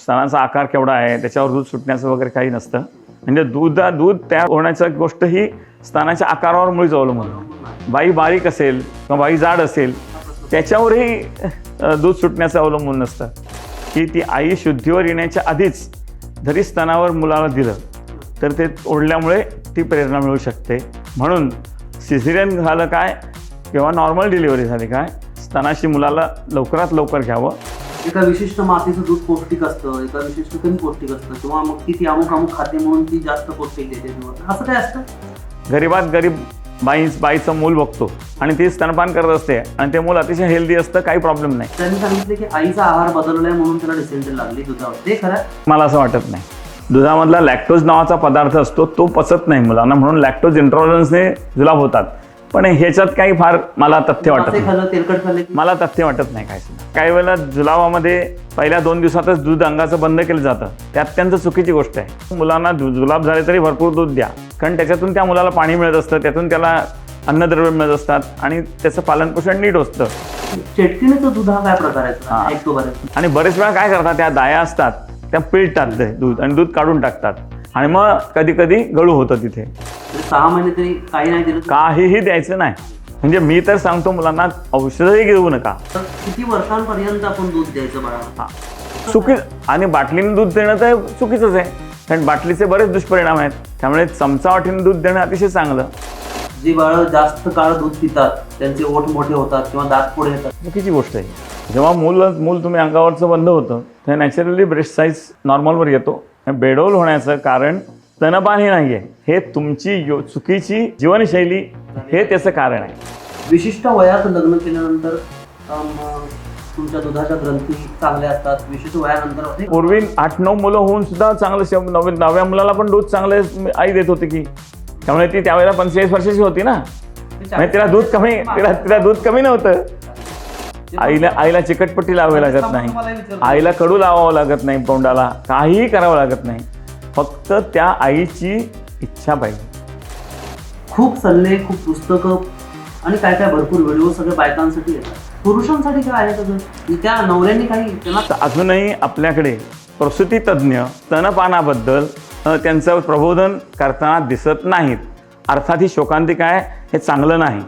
स्तनाचा आकार केवढा आहे त्याच्यावर दूध सुटण्याचं वगैरे काही नसतं. म्हणजे दूध दूध तयार होण्याची गोष्ट ही स्तनाच्या आकारावर मुळीच अवलंबून बाई बारीक असेल किंवा बाई जाड असेल त्याच्यावरही दूध सुटण्याचं अवलंबून नसतं. की ती आई शुद्धीवर येण्याच्या आधीच जरी स्तनावर मुलाला दिलं तर ते ओढल्यामुळे ती प्रेरणा मिळू शकते. म्हणून सिझेरियन झालं काय किंवा नॉर्मल डिलिव्हरी झाली काय स्तनाशी मुलाला लवकरात लवकर घ्यावं. एका विशिष्ट मातेचं दूध पौष्टिक असतं एका विशिष्ट कमी पौष्टिक असतं किंवा मग ती ती अमुक अमुक खाते म्हणून ती जास्त पौष्टिक देते असं काय असतं? गरीबात गरीब बाई बाईचं मूल बघतो आणि ती स्तनपान करत असते आणि ते मूल अतिशय हेल्दी असतं काही प्रॉब्लेम नाही. त्यांनी सांगितले की आईचा आहार बदललाय म्हणून त्याला डिसेंट्री लागली दुधावर. ते खरं? मला असं वाटत नाही. दुधामधला लॅक्टोज नावाचा पदार्थ असतो तो पचत नाही मुलांना. म्हणून लॅक्टोज इंट्रॉलन्सने जुलाब होतात. पण ह्याच्यात काही फार मला तथ्य वाटत नाही. मला तथ्य वाटत नाही काय. काही वेळेला जुलाबामध्ये पहिल्या दोन दिवसातच दूध अंगाचं बंद केलं जातं. ते अत्यंत चुकीची गोष्ट आहे. मुलांना जुलाब झाले तरी भरपूर दूध द्या. कारण त्याच्यातून त्या मुलाला पाणी मिळत असतं त्यातून त्याला अन्नद्रव्य मिळत असतात आणि त्याचं पालनपोषण नीट असतं. चेटकिणीचं दूध हा काय प्रकार आहे? आणि बरेच वेळा काय करतात त्या दाया असतात त्या पिळतात दूध आणि दूध काढून टाकतात. आणि मग कधी कधी गळू होतं तिथे. सहा महिने तरी काही नाही दिलं. काहीही द्यायचं नाही. म्हणजे मी तर सांगतो मुलांना औषधही घेऊ नका. तर किती वर्षांपर्यंत आपण दूध द्यायचं बाळा? हा. चुकी आणि बाटलीने दूध देणं तर चुकीचंच आहे. कारण बाटलीचे बरेच दुष्परिणाम आहेत. त्यामुळे चमचा वाटीने दूध देणं अतिशय चांगलं. जी बाळं जास्त काळ दूध पितात त्यांचे ओठ मोठे होतात किंवा दात पुढे येतात. चुकीची गोष्ट आहे. जेव्हा मूल मूल तुम्ही अंगावरचं बंद होतं तेव्हा नॅचरली ब्रेस्ट साईज नॉर्मलवर येतो. बेडोल होण्याचं कारण स्तनपान हे नाही आहे हे तुमची यो चुकीची जीवनशैली हे त्याचं कारण आहे. विशिष्ट वयात लग्न केल्यानंतर अम, तुमच्या दुधाच्या ग्रंथी चांगल्या असतात. विशिष्ट वयानंतर पूर्वी आठ नऊ मुलं होऊन सुद्धा चांगलं नवव्या नवव्या मुलाला पण दूध चांगलं आई देत होती की. त्यामुळे ती त्यावेळेला पंचेचाळीस वर्षाची होती ना. म्हणजे तिला दूध कमी तिला तिला दूध कमी नव्हतं. आईला आईला चिकटपट्टी लावावी लागत नाही. आईला कडू लावावं लागत नाही तोंडाला. काहीही करावं लागत नाही. फक्त त्या आईची इच्छा पाहिजे. खूप सल्ले खूप पुस्तकं आणि काय काय भरपूर व्हिडिओ सगळे बायकांसाठी येतात. पुरुषांसाठी काय आहे सगळं? त्या नवऱ्यांनी काही त्यांना तर अजूनही आपल्याकडे प्रसूती तज्ज्ञ स्तनपानाबद्दल अ, त्यांचं प्रबोधन करताना दिसत नाहीत. अर्थात ही शोकांतिका आहे हे चांगलं नाही.